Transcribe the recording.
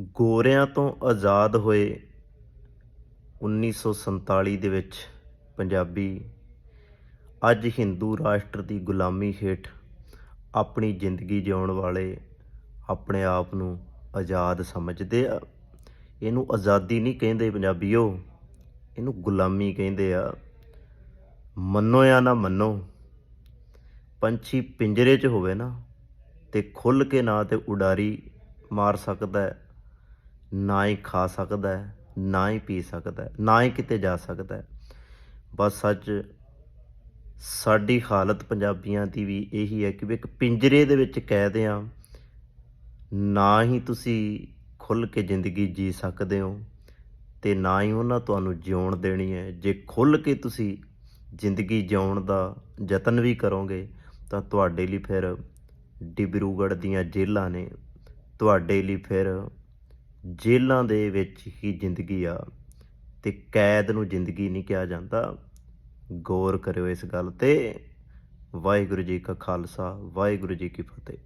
ਗੋਰਿਆਂ ਤੋਂ ਆਜ਼ਾਦ ਹੋਏ 1947 ਦੇ ਵਿੱਚ ਪੰਜਾਬੀ ਅੱਜ ਹਿੰਦੂ ਰਾਸ਼ਟਰ ਦੀ ਗੁਲਾਮੀ ਹੇਠ ਆਪਣੀ ਜ਼ਿੰਦਗੀ ਜਿਉਣ ਵਾਲੇ ਆਪਣੇ ਆਪ ਨੂੰ ਆਜ਼ਾਦ ਸਮਝਦੇ ਆ। ਇਹਨੂੰ ਆਜ਼ਾਦੀ ਨਹੀਂ ਕਹਿੰਦੇ ਪੰਜਾਬੀਓ, ਇਹਨੂੰ ਗੁਲਾਮੀ ਕਹਿੰਦੇ ਆ। ਮੰਨੋ ਜਾਂ ਨਾ ਮੰਨੋ, ਪੰਛੀ ਪਿੰਜਰੇ 'ਚ ਹੋਵੇ ਨਾ ਤੇ ਖੁੱਲ ਕੇ ਨਾ ਤੇ ਉਡਾਰੀ ਮਾਰ ਸਕਦਾ ਹੈ। ਨਾ ਹੀ ਖਾ ਸਕਦਾ ਹੈ, ਨਾ ਹੀ ਪੀ ਸਕਦਾ ਹੈ, ਨਾ ਹੀ ਕਿਤੇ ਜਾ ਸਕਦਾ ਹੈ। ਬਸ ਅੱਜ ਸਾਡੀ ਹਾਲਤ ਪੰਜਾਬੀਆਂ ਦੀ ਵੀ ਇਹੀ ਹੈ ਕਿ ਵੀ ਇੱਕ ਪਿੰਜਰੇ ਦੇ ਵਿੱਚ ਕੈਦ ਆ। ਨਾ ਹੀ ਤੁਸੀਂ ਖੁੱਲ ਕੇ ਜ਼ਿੰਦਗੀ ਜੀ ਸਕਦੇ ਹੋ ਤੇ ਨਾ ਹੀ ਉਹਨਾਂ ਤੁਹਾਨੂੰ ਜਿਉਣ ਦੇਣੀ ਹੈ। ਜੇ ਖੁੱਲ ਕੇ ਤੁਸੀਂ ਜ਼ਿੰਦਗੀ ਜਿਉਣ ਦਾ ਯਤਨ ਵੀ ਕਰੋਗੇ ਤਾਂ ਤੁਹਾਡੇ ਲਈ ਫਿਰ ਡਿਬਰੂਗੜ੍ਹ ਦੀਆਂ ਜੇਲ੍ਹਾਂ ਨੇ। ਤੁਹਾਡੇ ਲਈ ਫਿਰ ਜੇਲ੍ਹਾਂ ਦੇ ਵਿੱਚ ਹੀ ਜ਼ਿੰਦਗੀ ਆ ਤੇ ਕੈਦ ਨੂੰ ਜ਼ਿੰਦਗੀ ਨਹੀਂ ਕਿਹਾ ਜਾਂਦਾ। ਗੌਰ ਕਰਿਓ ਇਸ ਗੱਲ ਤੇ। ਵਾਹਿਗੁਰੂ ਜੀ ਕਾ ਖਾਲਸਾ, ਵਾਹਿਗੁਰੂ ਜੀ ਕੀ ਫਤਿਹ।